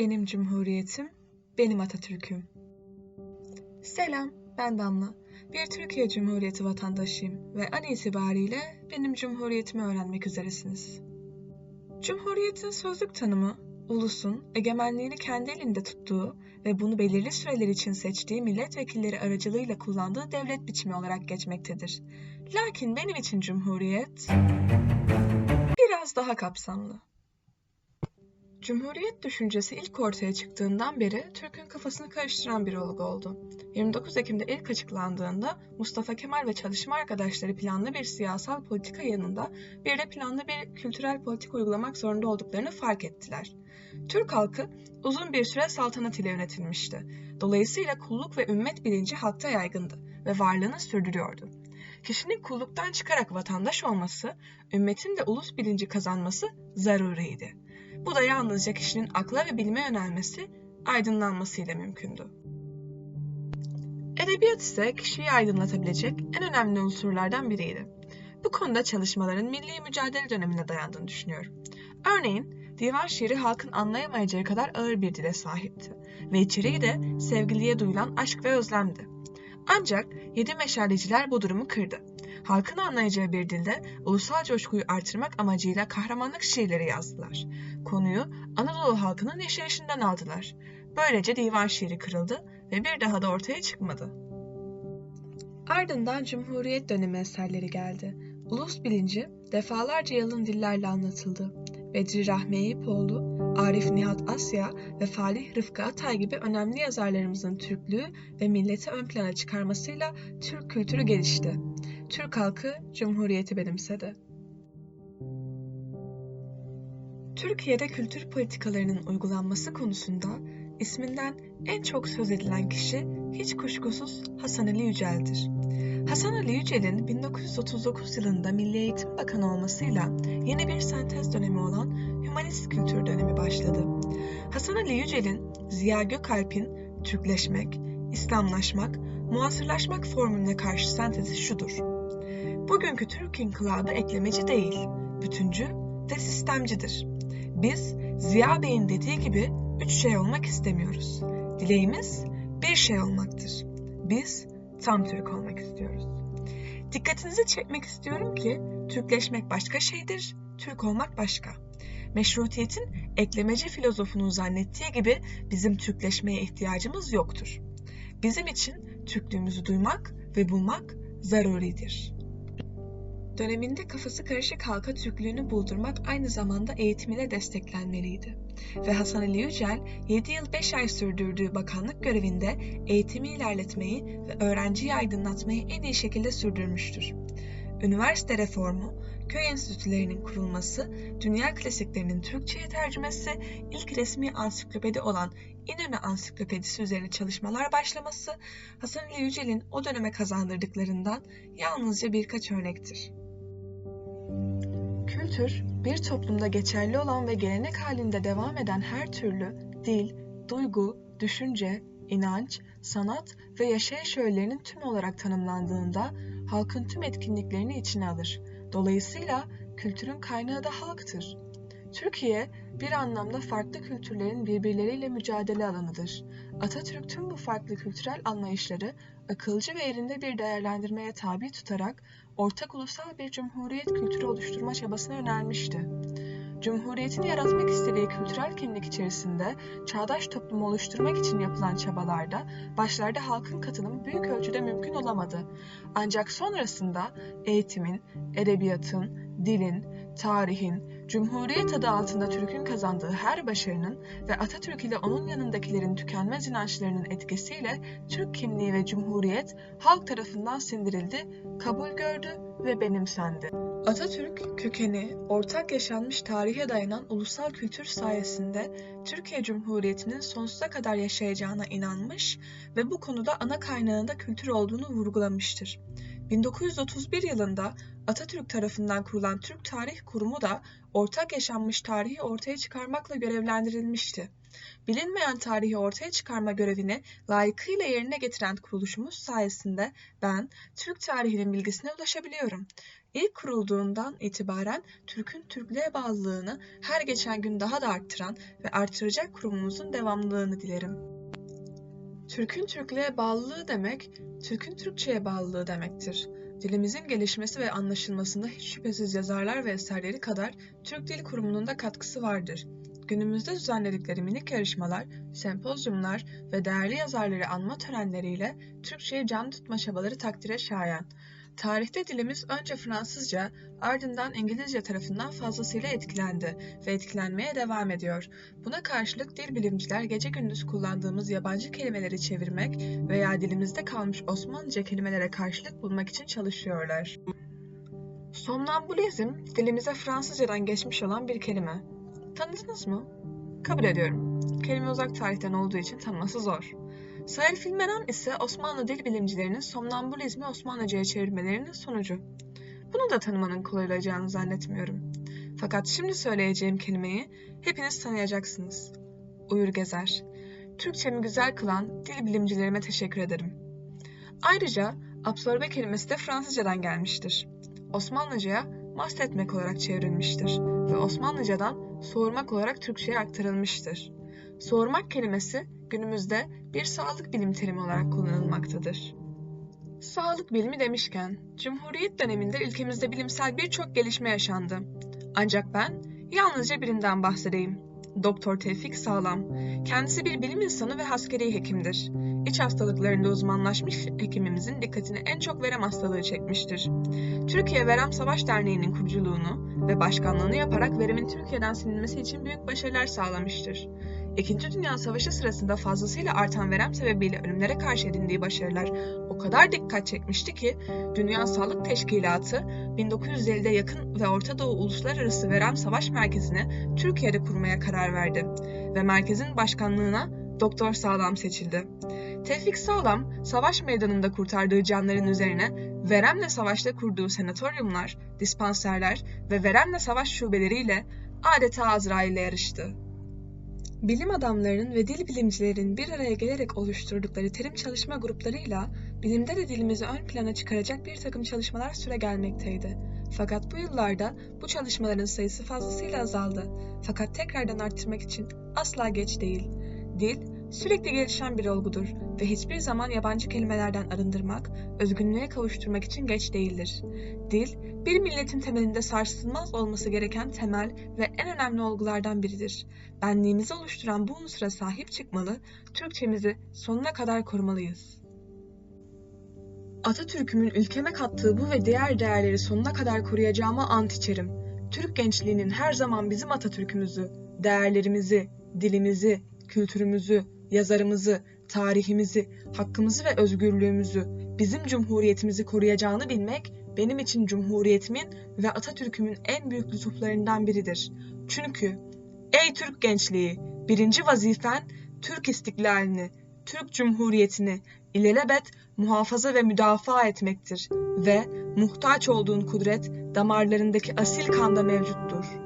Benim Cumhuriyetim, benim Atatürk'üm. Selam, ben Damla. Bir Türkiye Cumhuriyeti vatandaşıyım ve an itibariyle benim Cumhuriyetimi öğrenmek üzeresiniz. Cumhuriyetin sözlük tanımı, ulusun egemenliğini kendi elinde tuttuğu ve bunu belirli süreler için seçtiği milletvekilleri aracılığıyla kullandığı devlet biçimi olarak geçmektedir. Lakin benim için Cumhuriyet biraz daha kapsamlı. Cumhuriyet düşüncesi ilk ortaya çıktığından beri Türk'ün kafasını karıştıran bir olgu oldu. 29 Ekim'de ilk açıklandığında Mustafa Kemal ve çalışma arkadaşları planlı bir siyasal politika yanında bir de planlı bir kültürel politika uygulamak zorunda olduklarını fark ettiler. Türk halkı uzun bir süre saltanat ile yönetilmişti. Dolayısıyla kulluk ve ümmet bilinci halkta yaygındı ve varlığını sürdürüyordu. Kişinin kulluktan çıkarak vatandaş olması, ümmetin de ulus bilinci kazanması zaruriydi. Bu da yalnızca kişinin akla ve bilime yönelmesi, aydınlanmasıyla mümkündü. Edebiyat ise kişiyi aydınlatabilecek en önemli unsurlardan biriydi. Bu konuda çalışmaların milli mücadele dönemine dayandığını düşünüyorum. Örneğin, divan şiiri halkın anlayamayacağı kadar ağır bir dile sahipti ve içeriği de sevgiliye duyulan aşk ve özlemdi. Ancak yedi meşaleciler bu durumu kırdı. Halkın anlayacağı bir dilde ulusal coşkuyu artırmak amacıyla kahramanlık şiirleri yazdılar. Konuyu Anadolu halkının yaşayışından aldılar. Böylece divan şiiri kırıldı ve bir daha da ortaya çıkmadı. Ardından Cumhuriyet dönemi eserleri geldi. Ulus bilinci defalarca yalın dillerle anlatıldı. Bedri Rahmi Eyüpoğlu, Arif Nihat Asya ve Falih Rıfkı Atay gibi önemli yazarlarımızın Türklüğü ve milleti ön plana çıkarmasıyla Türk kültürü gelişti. Türk halkı Cumhuriyeti benimsedi. Türkiye'de kültür politikalarının uygulanması konusunda isminden en çok söz edilen kişi hiç kuşkusuz Hasan Ali Yücel'dir. Hasan Ali Yücel'in 1939 yılında Milli Eğitim Bakanı olmasıyla yeni bir sentez dönemi olan Hümanist Kültür dönemi başladı. Hasan Ali Yücel'in Ziya Gökalp'in Türkleşmek, İslamlaşmak, muasırlaşmak formülüne karşı sentezi şudur. Bugünkü Türk inkılabı eklemeci değil, bütüncü ve sistemcidir. Biz Ziya Bey'in dediği gibi üç şey olmak istemiyoruz. Dileğimiz bir şey olmaktır. Biz tam Türk olmak istiyoruz. Dikkatinizi çekmek istiyorum ki Türkleşmek başka şeydir, Türk olmak başka. Meşrutiyetin eklemeci filozofunun zannettiği gibi bizim Türkleşmeye ihtiyacımız yoktur. Bizim için Türklüğümüzü duymak ve bulmak zaruridir. Döneminde kafası karışık halka Türklüğünü buldurmak aynı zamanda eğitimiyle desteklenmeliydi. Ve Hasan Ali Yücel 7 yıl 5 ay sürdürdüğü bakanlık görevinde eğitimi ilerletmeyi ve öğrenciyi aydınlatmayı en iyi şekilde sürdürmüştür. Üniversite reformu, köy enstitülerinin kurulması, dünya klasiklerinin Türkçe'ye tercümesi, ilk resmi ansiklopedi olan İnönü Ansiklopedisi üzerine çalışmalar başlaması, Hasan Ali Yücel'in o döneme kazandırdıklarından yalnızca birkaç örnektir. Kültür, bir toplumda geçerli olan ve gelenek halinde devam eden her türlü dil, duygu, düşünce, inanç, sanat ve yaşayış öğelerinin tüm olarak tanımlandığında halkın tüm etkinliklerini içine alır. Dolayısıyla kültürün kaynağı da halktır. Türkiye bir anlamda farklı kültürlerin birbirleriyle mücadele alanıdır. Atatürk tüm bu farklı kültürel anlayışları akılcı ve yerinde bir değerlendirmeye tabi tutarak ortak ulusal bir cumhuriyet kültürü oluşturma çabasına yönelmişti. Cumhuriyetin yaratmak istediği kültürel kimlik içerisinde çağdaş toplum oluşturmak için yapılan çabalarda başlarda halkın katılımı büyük ölçüde mümkün olamadı. Ancak sonrasında eğitimin, edebiyatın, dilin, tarihin, Cumhuriyet adı altında Türk'ün kazandığı her başarının ve Atatürk ile onun yanındakilerin tükenmez inançlarının etkisiyle Türk kimliği ve Cumhuriyet halk tarafından sindirildi, kabul gördü ve benimsendi. Atatürk, kökeni, ortak yaşanmış tarihe dayanan ulusal kültür sayesinde Türkiye Cumhuriyeti'nin sonsuza kadar yaşayacağına inanmış ve bu konuda ana kaynağında kültür olduğunu vurgulamıştır. 1931 yılında Atatürk tarafından kurulan Türk Tarih Kurumu da ortak yaşanmış tarihi ortaya çıkarmakla görevlendirilmişti. Bilinmeyen tarihi ortaya çıkarma görevini layıkıyla yerine getiren kuruluşumuz sayesinde ben Türk tarihinin bilgisine ulaşabiliyorum. İlk kurulduğundan itibaren Türk'ün Türklüğe bağlılığını her geçen gün daha da arttıran ve artıracak kurumumuzun devamlılığını dilerim. Türk'ün Türklüğe bağlılığı demek, Türk'ün Türkçe'ye bağlılığı demektir. Dilimizin gelişmesi ve anlaşılmasında hiç şüphesiz yazarlar ve eserleri kadar Türk Dil Kurumu'nun da katkısı vardır. Günümüzde düzenledikleri minik yarışmalar, sempozyumlar ve değerli yazarları anma törenleriyle Türkçeyi can tutma çabaları takdire şayan. Tarihte dilimiz önce Fransızca, ardından İngilizce tarafından fazlasıyla etkilendi ve etkilenmeye devam ediyor. Buna karşılık dil bilimciler gece gündüz kullandığımız yabancı kelimeleri çevirmek veya dilimizde kalmış Osmanlıca kelimelere karşılık bulmak için çalışıyorlar. Somnambulizm, dilimize Fransızcadan geçmiş olan bir kelime. Tanıdınız mı? Kabul ediyorum. Kelime uzak tarihten olduğu için tanıması zor. Said Filmeran ise Osmanlı dil bilimcilerinin somnambulizmi Osmanlıca'ya çevirmelerinin sonucu. Bunu da tanımanın kolay olacağını zannetmiyorum. Fakat şimdi söyleyeceğim kelimeyi hepiniz tanıyacaksınız. Uyur gezer. Türkçemi güzel kılan dil bilimcilerime teşekkür ederim. Ayrıca absorbe kelimesi de Fransızcadan gelmiştir. Osmanlıca'ya mast etmek olarak çevrilmiştir ve Osmanlıcadan soğurmak olarak Türkçe'ye aktarılmıştır. Soğurmak kelimesi günümüzde bir sağlık bilim terimi olarak kullanılmaktadır. Sağlık bilimi demişken, Cumhuriyet döneminde ülkemizde bilimsel birçok gelişme yaşandı. Ancak ben yalnızca birinden bahsedeyim. Doktor Tevfik Sağlam. Kendisi bir bilim insanı ve askeri hekimdir. İç hastalıklarında uzmanlaşmış hekimimizin dikkatini en çok verem hastalığı çekmiştir. Türkiye Verem Savaş Derneği'nin kuruculuğunu ve başkanlığını yaparak veremin Türkiye'den silinmesi için büyük başarılar sağlamıştır. İkinci Dünya Savaşı sırasında fazlasıyla artan verem sebebiyle ölümlere karşı edindiği başarılar o kadar dikkat çekmişti ki Dünya Sağlık Teşkilatı 1950'de yakın ve Orta Doğu Uluslararası Verem Savaş Merkezi'ni Türkiye'de kurmaya karar verdi ve merkezin başkanlığına Doktor Sağlam seçildi. Tevfik Sağlam, savaş meydanında kurtardığı canların üzerine veremle savaşta kurduğu senatoryumlar, dispanserler ve veremle savaş şubeleriyle adeta Azrail'le yarıştı. Bilim adamlarının ve dil bilimcilerin bir araya gelerek oluşturdukları terim çalışma gruplarıyla bilimde de dilimizi ön plana çıkaracak bir takım çalışmalar süre gelmekteydi. Fakat bu yıllarda bu çalışmaların sayısı fazlasıyla azaldı. Fakat tekrardan arttırmak için asla geç değil. Dil, sürekli gelişen bir olgudur ve hiçbir zaman yabancı kelimelerden arındırmak, özgünlüğe kavuşturmak için geç değildir. Dil, bir milletin temelinde sarsılmaz olması gereken temel ve en önemli olgulardan biridir. Benliğimizi oluşturan bu unsura sahip çıkmalı, Türkçemizi sonuna kadar korumalıyız. Atatürk'ümün ülkeme kattığı bu ve diğer değerleri sonuna kadar koruyacağıma ant içerim. Türk gençliğinin her zaman bizim Atatürk'ümüzü, değerlerimizi, dilimizi, kültürümüzü, yazarımızı, tarihimizi, hakkımızı ve özgürlüğümüzü, bizim cumhuriyetimizi koruyacağını bilmek benim için cumhuriyetimin ve Atatürk'ümün en büyük lütuflarından biridir. Çünkü ey Türk gençliği, birinci vazifen Türk istiklalini, Türk Cumhuriyeti'ni ilelebet muhafaza ve müdafaa etmektir ve muhtaç olduğun kudret damarlarındaki asil kanda mevcuttur.''